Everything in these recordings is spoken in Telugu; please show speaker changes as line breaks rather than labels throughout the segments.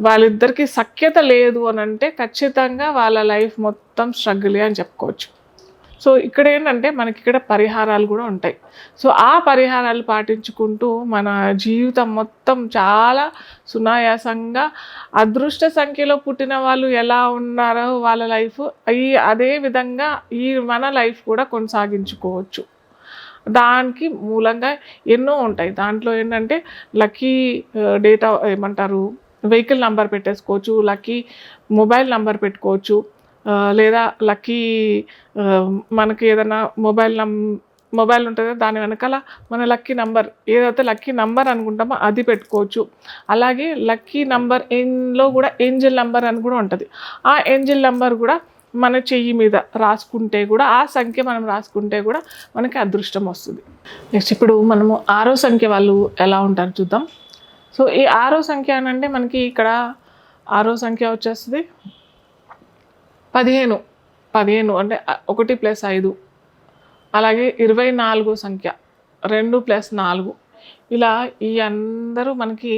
వాళ్ళిద్దరికి సఖ్యత లేదు అని అంటే ఖచ్చితంగా వాళ్ళ లైఫ్ మొత్తం స్ట్రగులే అని చెప్పుకోవచ్చు. సో ఇక్కడ ఏంటంటే మనకి ఇక్కడ పరిహారాలు కూడా ఉంటాయి. సో ఆ పరిహారాలు పాటించుకుంటూ మన జీవితం మొత్తం చాలా సునాయాసంగా అదృష్ట సంఖ్యలో పుట్టిన వాళ్ళు ఎలా ఉన్నారో వాళ్ళ లైఫ్ ఈ అదే విధంగా ఈ మన లైఫ్ కూడా కొనసాగించుకోవచ్చు. దానికి మూలంగా ఎన్నో ఉంటాయి. దాంట్లో ఏంటంటే లక్కీ డేటా ఏమంటారు? వెహికల్ నంబర్ పెట్టేసుకోవచ్చు లక్కీ మొబైల్ నంబర్ పెట్టుకోవచ్చు లేదా లక్కీ మనకి ఏదైనా మొబైల్ నం మొబైల్ ఉంటుంది దాని వెనకాల మన లక్కీ నంబర్ ఏదైతే లక్కీ నంబర్ అనుకుంటామో అది పెట్టుకోవచ్చు. అలాగే లక్కీ నంబర్ ఎన్లో కూడా ఏంజిల్ నంబర్ అని కూడా ఉంటుంది. ఆ ఏంజిల్ నంబర్ కూడా మన చెయ్యి మీద రాసుకుంటే కూడా ఆ సంఖ్య మనం రాసుకుంటే కూడా మనకి అదృష్టం వస్తుంది. నెక్స్ట్ ఇప్పుడు మనము ఆరో సంఖ్య వాళ్ళు ఎలా ఉంటారు చూద్దాం. సో ఈ ఆరో సంఖ్య అని అంటే మనకి ఇక్కడ ఆరో సంఖ్య వచ్చేస్తుంది. పదిహేను పదిహేను అంటే ఒకటి ప్లస్ ఐదు. అలాగే ఇరవై నాలుగు సంఖ్య రెండు ప్లస్ నాలుగు. ఇలా ఈ అందరూ మనకి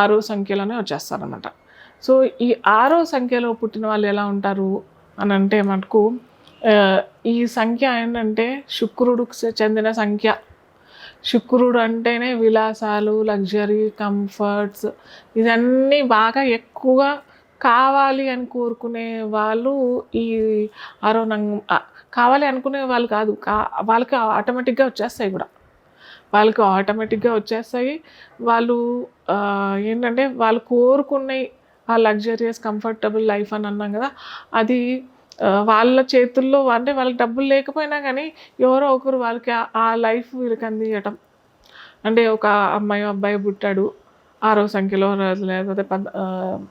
ఆరో సంఖ్యలోనే వచ్చేస్తారనమాట సో ఈ ఆరో సంఖ్యలో పుట్టిన వాళ్ళు ఎలా ఉంటారు అని అంటే మనకు ఈ సంఖ్య ఏంటంటే శుక్రుడికి చెందిన సంఖ్య. శుక్రుడు అంటేనే విలాసాలు లగ్జరీ కంఫర్ట్స్ ఇవన్నీ బాగా ఎక్కువగా కావాలి అని కోరుకునే వాళ్ళు ఈ ఆరో కావాలి అనుకునే వాళ్ళు కాదు. కా వాళ్ళకి ఆటోమేటిక్గా వచ్చేస్తాయి కూడా. వాళ్ళకి ఆటోమేటిక్గా వచ్చేస్తాయి. వాళ్ళు ఏంటంటే వాళ్ళు కోరుకునే ఆ లగ్జరియస్ కంఫర్టబుల్ లైఫ్ అని అన్నాం కదా అది వాళ్ళ చేతుల్లో అంటే వాళ్ళకి డబ్బులు లేకపోయినా కానీ ఎవరో ఒకరు వాళ్ళకి ఆ- లైఫ్ వీళ్ళకి అందించటం అంటే ఒక అమ్మాయి అబ్బాయి పుట్టాడు. ఆరో సంఖ్యలో లేకపోతే పద్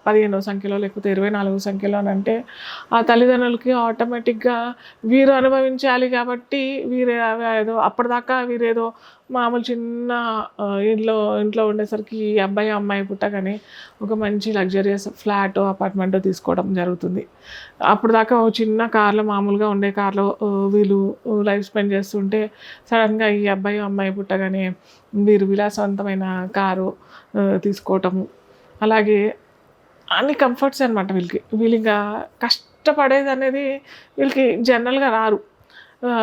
పదిహేనో సంఖ్యలో లేకపోతే ఇరవై నాలుగో సంఖ్యలో అని అంటే ఆ తల్లిదండ్రులకి ఆటోమేటిక్గా వీరు అనుభవించాలి కాబట్టి వీరు ఏదో అప్పటిదాకా వీరేదో మామూలు చిన్న ఇంట్లో ఇంట్లో ఉండేసరికి ఈ అబ్బాయి అమ్మాయి పుట్టగానే ఒక మంచి లగ్జరియస్ ఫ్లాట్ అపార్ట్మెంట్ తీసుకోవడం జరుగుతుంది. అప్పుడు దాకా ఒక చిన్న కార్లో మామూలుగా ఉండే కార్లో వీళ్ళు లైఫ్ స్పెండ్ చేస్తుంటే సడన్గా ఈ అబ్బాయి అమ్మాయి పుట్టగానే వీరు విలాసవంతమైన కారు తీసుకోవటము. అలాగే అన్ని కంఫర్ట్స్ అనమాట వీళ్ళకి. వీళ్ళు ఇంకా కష్టపడేది అనేది వీళ్ళకి జనరల్గా రారు.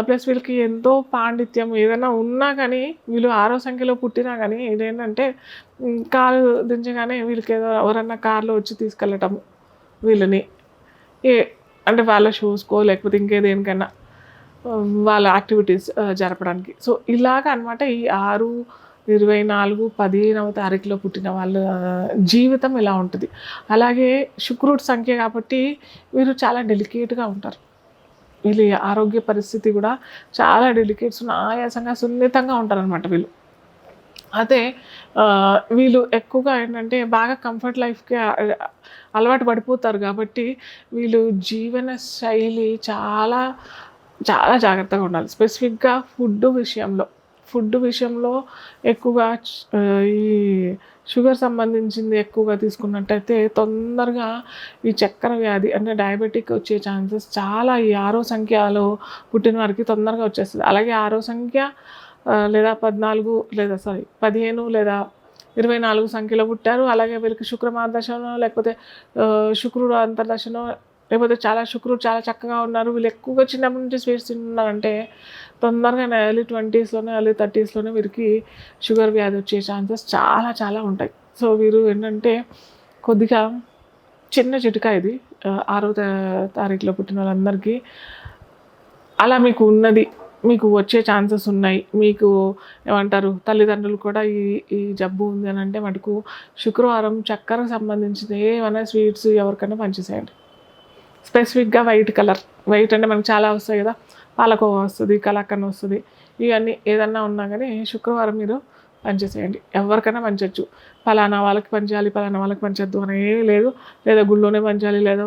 ప్లస్ వీళ్ళకి ఎంతో పాండిత్యం ఏదైనా ఉన్నా కానీ వీళ్ళు ఆరో సంఖ్యలో పుట్టినా కానీ ఇదేంటంటే కారు దించగానే వీళ్ళకి ఏదో ఎవరన్నా కారులో వచ్చి తీసుకెళ్ళటం వీళ్ళని. ఏ అంటే వాళ్ళ షూస్కో లేకపోతే ఇంకేదేనికైనా. వాళ్ళ యాక్టివిటీస్ జరపడానికి. సో ఇలాగ అనమాట ఈ ఆరు ఇరవై నాలుగు పదిహేనవ తారీఖులో పుట్టిన వాళ్ళ జీవితం ఇలా ఉంటుంది. అలాగే శుక్రుడి సంఖ్య కాబట్టి వీరు చాలా డెలికేట్గా ఉంటారు. వీళ్ళ ఆరోగ్య పరిస్థితి కూడా చాలా డెలికేట్స్ ఆయాసంగా సున్నితంగా ఉంటారనమాట వీళ్ళు. అదే వీళ్ళు ఎక్కువగా ఏంటంటే బాగా కంఫర్ట్ లైఫ్కి అలవాటు పడిపోతారు కాబట్టి వీళ్ళు జీవన శైలి చాలా చాలా జాగ్రత్తగా ఉండాలి. స్పెసిఫిక్గా ఫుడ్ విషయంలో. ఫుడ్ విషయంలో ఎక్కువగా ఈ షుగర్ సంబంధించింది ఎక్కువగా తీసుకున్నట్టయితే తొందరగా ఈ చక్కెర వ్యాధి అంటే డయాబెటిక్ వచ్చే ఛాన్సెస్ చాలా ఈ ఆరో సంఖ్యలో పుట్టిన వారికి తొందరగా వచ్చేస్తుంది. అలాగే ఆరో సంఖ్య లేదా పద్నాలుగు లేదా సారీ పదిహేను లేదా ఇరవై నాలుగు సంఖ్యలో పుట్టారు. అలాగే వీళ్ళకి శుక్రమార్దశనో లేకపోతే శుక్రుడు అంతర్దశనో లేకపోతే చాలా శుక్రుడు చాలా చక్కగా ఉన్నారు. వీళ్ళు ఎక్కువగా చిన్నప్పటి నుంచి స్వీట్స్ తింటున్నారంటే తొందరగా ఎర్లీ ట్వంటీస్లోనే ఎర్లీ థర్టీస్లోనే వీరికి షుగర్ వ్యాధి వచ్చే ఛాన్సెస్ చాలా చాలా ఉంటాయి. సో వీరు ఏంటంటే కొద్దిగా చిన్న చిటుక ఇది. ఆరో తారీఖులో పుట్టిన వాళ్ళందరికీ అలా మీకు ఉన్నది మీకు వచ్చే ఛాన్సెస్ ఉన్నాయి. మీకు ఏమంటారు తల్లిదండ్రులు కూడా ఈ ఈ జబ్బు ఉంది అని అంటే మటుకు శుక్రవారం చక్కెరకు సంబంధించిన ఏమైనా స్వీట్స్ ఎవరికైనా పంచేసేయండి. స్పెసిఫిక్గా వైట్ కలర్. వైట్ అంటే మనకు చాలా వస్తాయి కదా. పాలకోవా వస్తుంది కలాకన్ వస్తుంది. ఇవన్నీ ఏదన్నా ఉన్నా కానీ శుక్రవారం మీరు పనిచేసేయండి. ఎవరికైనా పంచవచ్చు పలానా వాళ్ళకి పంచాలి పలానా వాళ్ళకి పంచొద్దు అని ఏమీ లేదు. లేదా గుళ్ళోనే పంచాలి లేదా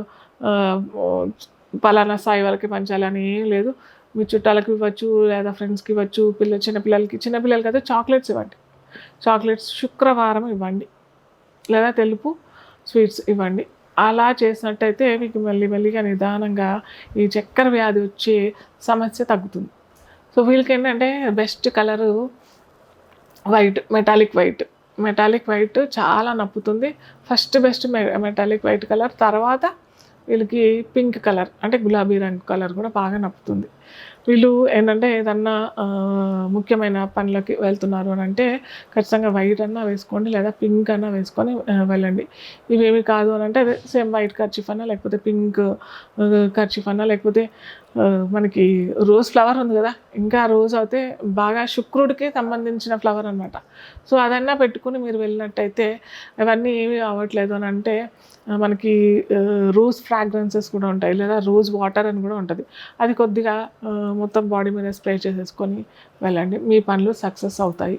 పలానా స్థాయి వాళ్ళకి పంచాలి అని ఏం లేదు. మీ చుట్టాలకి ఇవ్వచ్చు లేదా ఫ్రెండ్స్కి ఇవ్వచ్చు పిల్ల చిన్నపిల్లలకి చిన్నపిల్లలకి అయితే చాక్లెట్స్ ఇవ్వండి. చాక్లెట్స్ శుక్రవారం ఇవ్వండి. లేదా తెలుపు స్వీట్స్ ఇవ్వండి. అలా చేసినట్టయితే మీకు మెల్లి మెల్లిగా నిదానంగా ఈ చక్కెర వ్యాధి వచ్చే సమస్య తగ్గుతుంది. సో వీళ్ళకి ఏంటంటే best colour white metallic white. Metallic white చాలా నప్పుతుంది. First best metallic white colour. తర్వాత వీళ్ళకి పింక్ కలర్ అంటే గులాబీ రంగు కలర్ కూడా బాగా నప్పుతుంది. వీళ్ళు ఏంటంటే ఏదన్నా ముఖ్యమైన పనులకి వెళ్తున్నారు అని అంటే ఖచ్చితంగా వైట్ అన్నా వేసుకోండి లేదా పింక్ అన్నా వేసుకొని వెళ్ళండి. ఇవేమి కాదు అని అంటే సేమ్ వైట్ ఖర్చీఫ్ అన్నా లేకపోతే పింక్ ఖర్చీఫ్ అన్నా లేకపోతే మనకి రోజ్ ఫ్లవర్ ఉంది కదా ఇంకా రోజ్ అయితే బాగా శుక్రుడికి సంబంధించిన ఫ్లవర్ అనమాట సో అదన్నా పెట్టుకుని మీరు వెళ్ళినట్టయితే అవన్నీ ఏమీ అవ్వట్లేదు అని అంటే మనకి రోజ్ ఫ్రాగ్రెన్సెస్ కూడా ఉంటాయి లేదా రోజ్ వాటర్ అని కూడా ఉంటుంది. అది కొద్దిగా మొత్తం బాడీ మీద స్ప్రే చేసేసుకొని వెళ్ళండి. మీ పనులు సక్సెస్ అవుతాయి.